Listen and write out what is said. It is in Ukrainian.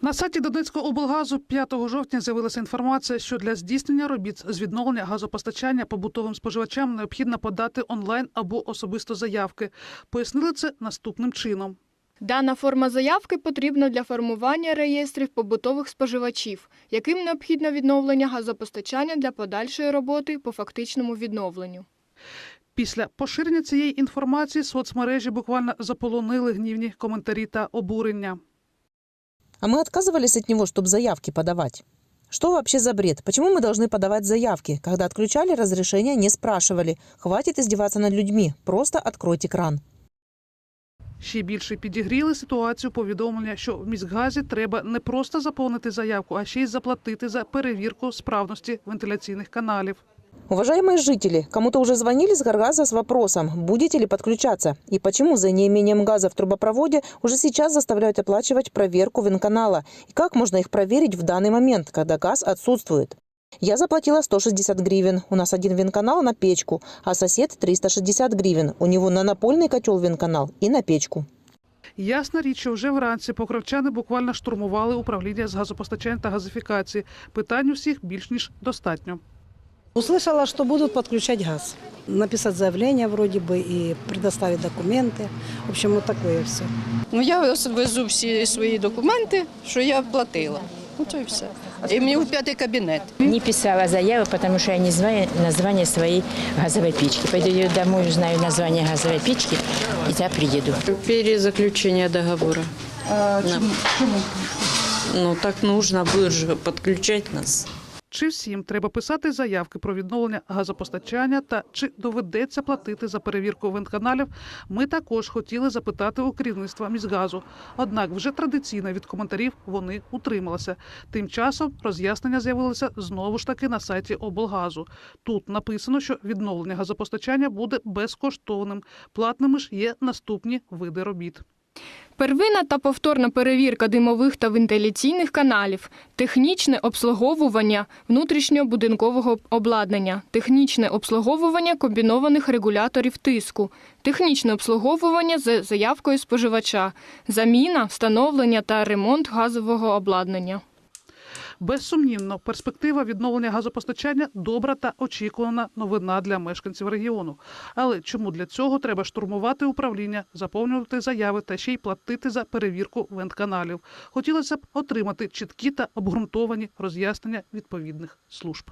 На сайті Донецького облгазу 5 жовтня з'явилася інформація, що для здійснення робіт з відновлення газопостачання побутовим споживачам необхідно подати онлайн або особисто заявки. Пояснили це наступним чином. Дана форма заявки потрібна для формування реєстрів побутових споживачів, яким необхідно відновлення газопостачання для подальшої роботи по фактичному відновленню. Після поширення цієї інформації соцмережі буквально заполонили гнівні коментарі та обурення. А мы отказывались от него, чтобы заявки подавать. Что вообще за бред? Почему мы должны подавать заявки? Когда отключали разрешения, не спрашивали. Хватит издеваться над людьми. Просто откройте кран. Ще більше підігріли ситуацію повідомлення, що в міськгазі треба не просто заповнити заявку, а ще й заплатити за перевірку справності вентиляційних каналів. Уважаемые жители, кому-то уже звонили с Гаргаза с вопросом, будете ли подключаться? И почему за неимением газа в трубопроводе уже сейчас заставляют оплачивать проверку венканала? И как можно их проверить в данный момент, когда газ отсутствует? Я заплатила 160 гривен. У нас один венканал на печку, а сосед 360 гривен. У него на напольный котел венканал и на печку. Ясна річ, що вже вранці покровчани буквально штурмували управління з газопостачання та газифікації. Питань у всіх більш ніж достатньо. Услышала, что будут подключать газ. Написать заявление вроде бы и предоставить документы. В общем, вот такое все. Ну, я ось везу всі свої документи, що я платила. Ну, то і все. І мені в п'ятий кабінет. Не писала заяву, потому что я не знаю название своей газовой печки. Пойду я домой, узнаю название газовой печки, и тогда приеду. Перезаключение договора. почему? Ну, так нужно, будут же подключать нас. Чи всім треба писати заявки про відновлення газопостачання та чи доведеться платити за перевірку вентканалів, ми також хотіли запитати у керівництва міськгазу. Однак вже традиційно від коментарів вони утрималися. Тим часом роз'яснення з'явилися знову ж таки на сайті облгазу. Тут написано, що відновлення газопостачання буде безкоштовним. Платними ж є наступні види робіт. Первинна та повторна перевірка димових та вентиляційних каналів, технічне обслуговування внутрішньобудинкового обладнання, технічне обслуговування комбінованих регуляторів тиску, технічне обслуговування з заявкою споживача, заміна, встановлення та ремонт газового обладнання. Безсумнівно, перспектива відновлення газопостачання добра та очікувана новина для мешканців регіону. Але чому для цього треба штурмувати управління, заповнювати заяви та ще й платити за перевірку вентканалів? Хотілося б отримати чіткі та обґрунтовані роз'яснення відповідних служб.